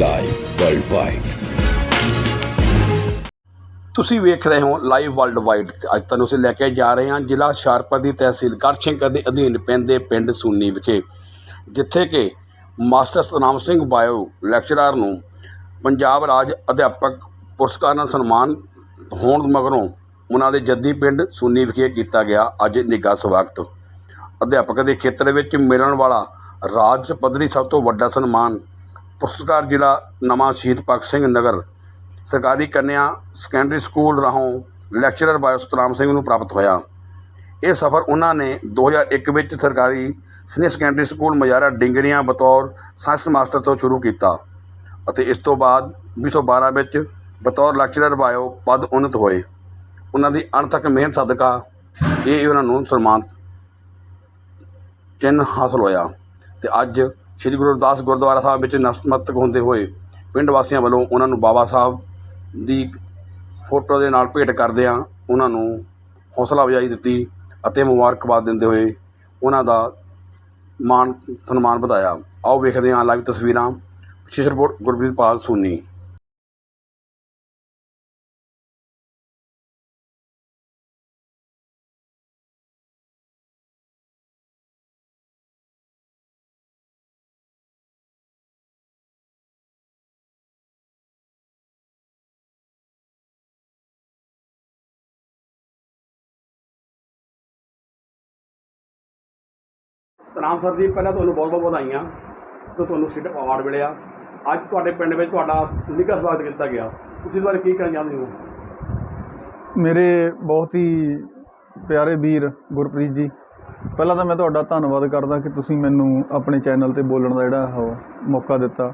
live worldwide ਤੁਸੀਂ ਵੇਖ ਰਹੇ ਹੋ ਲਾਈਵ ਵਰਲਡ ਵਾਈਡ ਅੱਜ ਤੁਹਾਨੂੰ ਅਸੀਂ ਲੈ ਕੇ ਜਾ ਰਹੇ ਹਾਂ ਜ਼ਿਲ੍ਹਾ ਹੁਸ਼ਿਆਰਪੁਰ ਦੀ ਤਹਿਸੀਲ ਗੜ੍ਹਸ਼ੰਕਰ ਦੇ ਅਧੀਨ ਪੈਂਦੇ ਪਿੰਡ ਸੂਨੀ ਵਿਖੇ, ਜਿੱਥੇ ਕਿ master Satnam Singh bio, lecturer ਨੂੰ ਪੰਜਾਬ ਰਾਜ ਅਧਿਆਪਕ ਪੁਰਸਕਾਰ ਨਾਲ ਸਨਮਾਨ ਹੋਣ ਮਗਰੋਂ ਉਹਨਾਂ ਦੇ ਜੱਦੀ ਪਿੰਡ ਸੂਨੀ ਵਿਖੇ ਕੀਤਾ ਗਿਆ ਅੱਜ ਨਿੱਘਾ ਸਵਾਗਤ। ਅਧਿਆਪਕ ਦੇ ਖੇਤਰ ਵਿੱਚ ਮਿਲਣ ਵਾਲਾ ਰਾਜ ਪੱਧਰੀ ਸਭ ਤੋਂ ਵੱਡਾ ਸਨਮਾਨ ਪੁਰਸਕਾਰ ਜ਼ਿਲ੍ਹਾ ਨਵਾਂ ਸ਼ਹੀਦ ਭਗਤ ਸਿੰਘ ਨਗਰ, ਸਰਕਾਰੀ ਕੰਨਿਆ secondary school Rahon lecturer bio Satnam Singh ਨੂੰ ਪ੍ਰਾਪਤ ਹੋਇਆ। ਇਹ ਸਫ਼ਰ ਉਹਨਾਂ ਨੇ 2001 ਵਿੱਚ ਸਰਕਾਰੀ senior secondary school Majara Dingrian ਬਤੌਰ ਸਾਇੰਸ ਮਾਸਟਰ ਤੋਂ ਸ਼ੁਰੂ ਕੀਤਾ ਅਤੇ ਇਸ ਤੋਂ ਬਾਅਦ 2012 ਵਿੱਚ ਬਤੌਰ ਲੈਕਚਰਰ ਬਾਇਓ ਪਦ ਉન્નਤ ਹੋਏ। ਉਹਨਾਂ ਦੀ ਅਣਥੱਕ ਮਿਹਨਤ ਸਦਕਾ ਇਹ ਉਹਨਾਂ ਨੂੰ ਸਨਮਾਨ ਚਿੰਨ੍ਹ ਹਾਸਲ ਹੋਇਆ ਤੇ ਅੱਜ ਸ੍ਰੀ ਗੁਰੂ ਰਵਿਦਾਸ ਗੁਰਦੁਆਰਾ ਸਾਹਿਬ ਵਿੱਚ ਨਤਮਸਤਕ ਹੁੰਦੇ ਹੋਏ ਪਿੰਡ ਵਾਸੀਆਂ ਵੱਲੋਂ ਉਹਨਾਂ ਨੂੰ ਬਾਬਾ ਸਾਹਿਬ ਦੀ ਫੋਟੋ ਦੇ ਨਾਲ ਭੇਟ ਕਰਦਿਆਂ ਉਹਨਾਂ ਨੂੰ ਹੌਸਲਾ ਅਫਜ਼ਾਈ ਦਿੱਤੀ ਅਤੇ ਮੁਬਾਰਕਬਾਦ ਦਿੰਦੇ ਹੋਏ ਉਹਨਾਂ ਦਾ ਮਾਣ ਸਨਮਾਨ ਵਧਾਇਆ। ਆਓ ਵੇਖਦੇ ਹਾਂ ਲਾਈਵ ਤਸਵੀਰਾਂ। ਵਿਸ਼ੇਸ਼ ਰਿਪੋਰਟ ਗੁਰਪ੍ਰੀਤ ਪਾਲ ਸੋਨੀ। ਰਾਮ ਸਰ ਜੀ ਪਹਿਲਾਂ ਤੁਹਾਨੂੰ ਬਹੁਤ ਬਹੁਤ ਵਧਾਈਆਂ ਕਿ ਤੁਹਾਨੂੰ ਸਿੱਟ ਅਵਾਰਡ ਮਿਲਿਆ। ਅੱਜ ਤੁਹਾਡੇ ਪਿੰਡ ਵਿੱਚ ਤੁਹਾਡਾ ਨਿੱਘਾ ਸਵਾਗਤ ਕੀਤਾ ਗਿਆ। ਤੁਸੀਂ ਇਸ ਬਾਰੇ ਕੀ ਕਹਿਣਾ ਚਾਹੁੰਦੇ ਹੋ? ਮੇਰੇ ਬਹੁਤ ਹੀ ਪਿਆਰੇ ਵੀਰ ਗੁਰਪ੍ਰੀਤ ਜੀ, ਪਹਿਲਾਂ ਤਾਂ ਮੈਂ ਤੁਹਾਡਾ ਧੰਨਵਾਦ ਕਰਦਾ ਕਿ ਤੁਸੀਂ ਮੈਨੂੰ ਆਪਣੇ ਚੈਨਲ ਤੇ ਬੋਲਣ ਦਾ ਜਿਹੜਾ ਉਹ ਮੌਕਾ ਦਿੱਤਾ।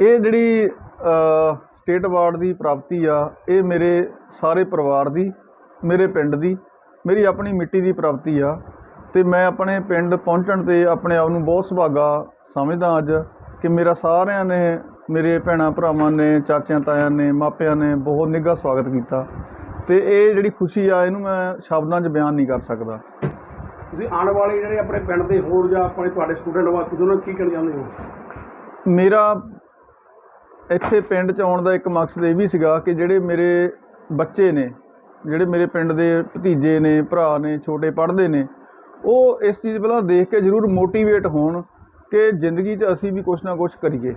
ਇਹ ਜਿਹੜੀ ਸਟੇਟ ਅਵਾਰਡ ਦੀ ਪ੍ਰਾਪਤੀ ਆ, ਇਹ ਮੇਰੇ ਸਾਰੇ ਪਰਿਵਾਰ ਦੀ, ਮੇਰੇ ਪਿੰਡ ਦੀ, ਮੇਰੀ ਆਪਣੀ ਮਿੱਟੀ ਦੀ ਪ੍ਰਾਪਤੀ ਆ। ਤੇ ਮੈਂ ਆਪਣੇ ਪਿੰਡ ਪਹੁੰਚਣ ਤੇ ਆਪਣੇ ਆਪ ਨੂੰ ਬਹੁਤ ਸੁਭਾਗਾ ਸਮਝਦਾ ਅੱਜ ਕਿ ਮੇਰਾ ਸਾਰਿਆਂ ਨੇ ਮੇਰੇ ਭੈਣਾਂ ਭਰਾਵਾਂ ਨੇ ਚਾਚਿਆਂ ਤਾਇਆਂ ਨੇ ਮਾਪਿਆਂ ਨੇ ਬਹੁਤ ਨਿੱਘਾ ਸਵਾਗਤ ਕੀਤਾ। ਤੇ ਇਹ ਜਿਹੜੀ ਖੁਸ਼ੀ ਆ ਇਹਨੂੰ ਮੈਂ ਸ਼ਬਦਾਂ 'ਚ ਬਿਆਨ ਨਹੀਂ ਕਰ ਸਕਦਾ। ਤੁਸੀਂ ਆਉਣ ਵਾਲੇ ਜਿਹੜੇ ਆਪਣੇ ਪਿੰਡ ਦੇ ਹੋਰ ਜਾਂ ਆਪਣੇ ਤੁਹਾਡੇ ਸਟੂਡੈਂਟ ਵਾ ਤੁਸੀਂ ਉਹਨਾਂ ਨੂੰ ਕੀ ਕਹਿਣਾ ਚਾਹੁੰਦੇ ਹੋ? ਮੇਰਾ ਇੱਥੇ ਪਿੰਡ 'ਚ ਆਉਣ ਦਾ ਇੱਕ ਮਕਸਦ ਇਹ ਵੀ ਸੀਗਾ ਕਿ ਜਿਹੜੇ ਮੇਰੇ ਬੱਚੇ ਨੇ ਜਿਹੜੇ ਮੇਰੇ ਪਿੰਡ ਦੇ ਭਤੀਜੇ ਨੇ ਭਰਾ ਨੇ ਛੋਟੇ ਪੜ੍ਹਦੇ ਨੇ ਉਹ ਇਸ ਚੀਜ਼ ਪਹਿਲਾਂ ਦੇਖ ਕੇ ਜ਼ਰੂਰ ਮੋਟੀਵੇਟ ਹੋਣ ਕਿ ਜ਼ਿੰਦਗੀ 'ਚ ਅਸੀਂ ਵੀ ਕੁਝ ਨਾ ਕੁਝ ਕਰੀਏ।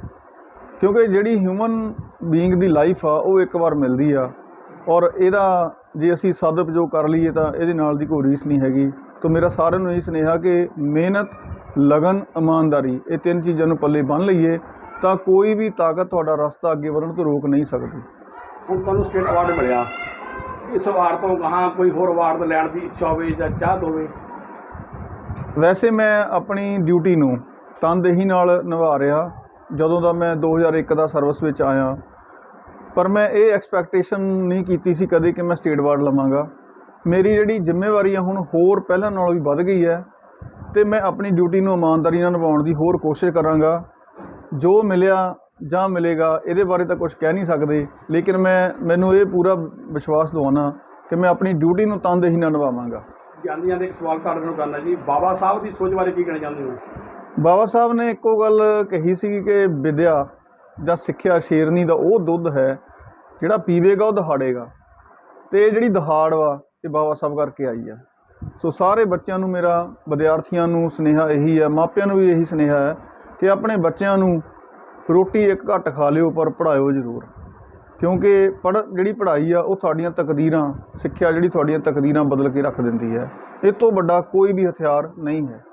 ਕਿਉਂਕਿ ਜਿਹੜੀ ਹਿਊਮਨ ਬੀਇੰਗ ਦੀ ਲਾਈਫ ਆ, ਉਹ ਇੱਕ ਵਾਰ ਮਿਲਦੀ ਆ ਔਰ ਇਹਦਾ ਜੇ ਅਸੀਂ ਸਦਉਪਯੋਗ ਕਰ ਲਈਏ ਤਾਂ ਇਹਦੇ ਨਾਲ ਦੀ ਕੋਈ ਰੀਸ ਨਹੀਂ ਹੈਗੀ। ਤਾਂ ਮੇਰਾ ਸਾਰਿਆਂ ਨੂੰ ਇਹ ਸੁਨੇਹਾ ਕਿ ਮਿਹਨਤ, ਲਗਨ, ਇਮਾਨਦਾਰੀ ਇਹ ਤਿੰਨ ਚੀਜ਼ਾਂ ਨੂੰ ਪੱਲੇ ਬੰਨ੍ਹ ਲਈਏ ਤਾਂ ਕੋਈ ਵੀ ਤਾਕਤ ਤੁਹਾਡਾ ਰਸਤਾ ਅੱਗੇ ਵਧਣ ਤੋਂ ਰੋਕ ਨਹੀਂ ਸਕਦੀ। ਹੁਣ ਤੁਹਾਨੂੰ ਸਟੇਟ ਅਵਾਰਡ ਮਿਲਿਆ। ਇਸ ਅਵਾਰਡ ਤੋਂ ਗਾਹਾਂ ਕੋਈ ਹੋਰ ਅਵਾਰਡ ਲੈਣ ਦੀ ਇੱਛਾ ਹੋਵੇ ਜਾਂ ਚਾਹਤ ਹੋਵੇ ਵੈਸੇ ਮੈਂ ਆਪਣੀ ਡਿਊਟੀ ਨੂੰ ਤਨਦੇਹੀ ਨਾਲ ਨਿਭਾ ਰਿਹਾ, ਜਦੋਂ ਦਾ ਮੈਂ 2001 ਦਾ ਸਰਵਿਸ ਵਿੱਚ ਆਇਆ। ਪਰ ਮੈਂ ਇਹ ਐਕਸਪੈਕਟੇਸ਼ਨ ਨਹੀਂ ਕੀਤੀ ਸੀ ਕਦੇ ਕਿ ਮੈਂ ਸਟੇਟ ਵਾਰਡ ਲਵਾਂਗਾ। ਮੇਰੀ ਜਿਹੜੀ ਜ਼ਿੰਮੇਵਾਰੀ ਆ ਹੁਣ ਹੋਰ ਪਹਿਲਾਂ ਨਾਲੋਂ ਵੀ ਵੱਧ ਗਈ ਹੈ ਤੇ ਮੈਂ ਆਪਣੀ ਡਿਊਟੀ ਨੂੰ ਇਮਾਨਦਾਰੀ ਨਾਲ ਨਿਭਾਉਣ ਦੀ ਹੋਰ ਕੋਸ਼ਿਸ਼ ਕਰਾਂਗਾ। ਜੋ ਮਿਲਿਆ ਜਾਂ ਮਿਲੇਗਾ, ਇਹਦੇ ਬਾਰੇ ਤਾਂ ਕੁਝ ਕਹਿ ਨਹੀਂ ਸਕਦੇ। ਲੇਕਿਨ ਮੈਂ, ਮੈਨੂੰ ਇਹ ਪੂਰਾ ਵਿਸ਼ਵਾਸ ਦਿਵਾਉਣਾ ਕਿ ਮੈਂ ਆਪਣੀ ਡਿਊਟੀ ਨੂੰ ਤਨਦੇਹੀ ਨਾਲ ਨਿਭਾਵਾਂਗਾ। ਜਾਂਦੇ ਜਾਂਦੇ ਇੱਕ ਸਵਾਲ ਤੁਹਾਡੇ ਨੂੰ ਕਰਨਾ ਜੀ। ਬਾਬਾ ਸਾਹਿਬ ਦੀ ਸੋਚ ਬਾਰੇ ਕੀ ਕਹਿਣਾ ਚਾਹੁੰਦੇ ਹੋ? ਬਾਬਾ ਸਾਹਿਬ ਨੇ ਇੱਕੋ ਗੱਲ ਕਹੀ ਸੀ ਕਿ ਵਿਦਿਆ ਜਾਂ ਸਿੱਖਿਆ ਸ਼ੇਰਨੀ ਦਾ ਉਹ ਦੁੱਧ ਹੈ, ਜਿਹੜਾ ਪੀਵੇਗਾ ਉਹ ਦਹਾੜੇਗਾ। ਤੇ ਜਿਹੜੀ ਦਹਾੜ ਵਾ, ਇਹ ਬਾਬਾ ਸਾਹਿਬ ਕਰਕੇ ਆਈ ਆ। ਸੋ ਸਾਰੇ ਬੱਚਿਆਂ ਨੂੰ ਮੇਰਾ, ਵਿਦਿਆਰਥੀਆਂ ਨੂੰ ਸੁਨੇਹਾ ਇਹੀ ਹੈ, ਮਾਪਿਆਂ ਨੂੰ ਵੀ ਇਹੀ ਸੁਨੇਹਾ ਹੈ ਕਿ ਆਪਣੇ ਬੱਚਿਆਂ ਨੂੰ ਰੋਟੀ ਇੱਕ ਘੱਟ ਖਾ ਲਿਓ, ਪਰ ਪੜ੍ਹਾਇਓ ਜ਼ਰੂਰ। ਕਿਉਂਕਿ ਪੜ੍ਹ, ਜਿਹੜੀ ਪੜ੍ਹਾਈ ਆ, ਉਹ ਤੁਹਾਡੀਆਂ ਤਕਦੀਰਾਂ, ਸਿੱਖਿਆ ਜਿਹੜੀ ਤੁਹਾਡੀਆਂ ਤਕਦੀਰਾਂ ਬਦਲ ਕੇ ਰੱਖ ਦਿੰਦੀ ਹੈ। ਇਹ ਤੋਂ ਵੱਡਾ ਕੋਈ ਵੀ ਹਥਿਆਰ ਨਹੀਂ ਹੈ।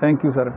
Thank you sir